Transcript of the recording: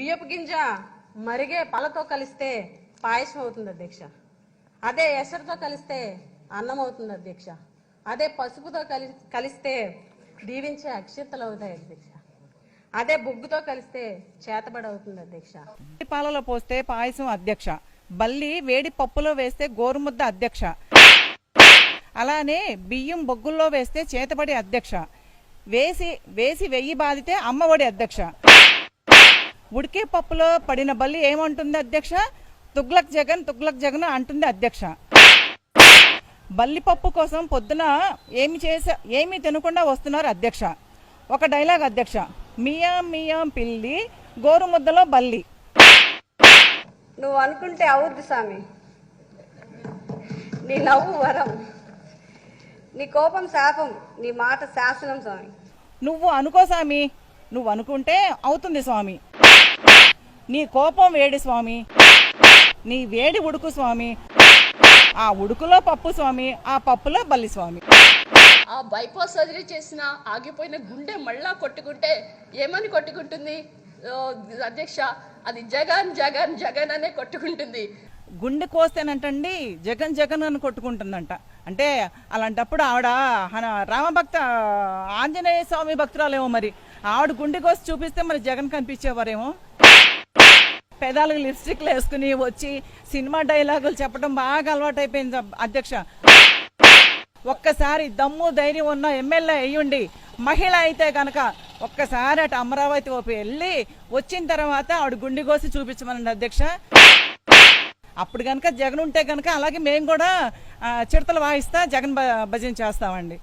బియ్యపు గింజ మరిగే పళ్ళతో కలిస్తే పాయసం అవుతుంది అధ్యక్ష. అదే ఎసరుతో కలిస్తే అన్నం అవుతుంది అధ్యక్ష. అదే పసుపుతో కలి కలిస్తే దీవించే అక్షింతలు అవుతాయి అధ్యక్ష. అదే బొగ్గుతో కలిస్తే చేతబడి అవుతుంది అధ్యక్ష. పాలలో పోస్తే పాయసం అధ్యక్ష. బల్లి వేడి పప్పులో వేస్తే గోరుముద్ద అధ్యక్ష. అలానే బియ్యం బొగ్గుల్లో వేస్తే చేతబడి అధ్యక్ష. వేసి వేసి వెయ్యి బాధితే అమ్మఒడి అధ్యక్ష. ఉడికే పప్పులో పడిన బల్లి ఏమంటుంది అధ్యక్ష? తుగ్లక్ జగన్ తుగ్లక్ జగన్ అంటుంది అధ్యక్ష. బల్లిపప్పు కోసం పొద్దున ఏమి చేసా ఏమి తినకుండా వస్తున్నారు అధ్యక్ష. ఒక డైలాగ్ అధ్యక్ష. మియాం మియాం పిల్లి గోరుముద్దలో బల్లి. నువ్వు అనుకుంటే అవుద్ది స్వామి నీ నవ్వు వరం. నీ కోపం శాపం. నీ మాట శాసనం స్వామి నువ్వు అనుకో స్వామి నువ్వు అనుకుంటే అవుతుంది స్వామి నీ కోపం వేడి స్వామి. నీ వేడి ఉడుకు స్వామి. ఆ ఉడుకులో పప్పు స్వామి ఆ పప్పులో బల్లి స్వామి. ఆ బైపాస్ సర్జరీ చేసిన ఆగిపోయిన గుండె మళ్ళా కొట్టుకుంటే ఏమని కొట్టుకుంటుంది? అధ్యక్ష అది జగన్ జగన్ జగన్ అనే కొట్టుకుంటుంది. గుండె కోస్తేనంటండి జగన్ జగన్ అని కొట్టుకుంటుందంట. అంటే అలాంటప్పుడు ఆవిడ రామభక్త ఆంజనేయ స్వామి భక్తురాలేమో మరి. ఆవిడ గుండె కోసి చూపిస్తే మరి జగన్ కనిపించేవారేమో. పెదాలకు లిప్స్టిక్లు వేసుకుని వచ్చి సినిమా డైలాగులు చెప్పడం బాగా అలవాటైపోయింది అధ్యక్ష. ఒక్కసారి దమ్ము ధైర్యం ఉన్న ఎమ్మెల్యే అయ్యుండి మహిళ అయితే కనుక ఒక్కసారి అటు అమరావతి ఓపి వెళ్ళి వచ్చిన తర్వాత ఆవిడ గుండె కోసి చూపించమనండి అధ్యక్ష. అప్పుడు కనుక జగన్ ఉంటే కనుక అలాగే మేము కూడా ఆ, చిడతలు వాయిస్తా జగన్ భ- భజన చేస్తామండి.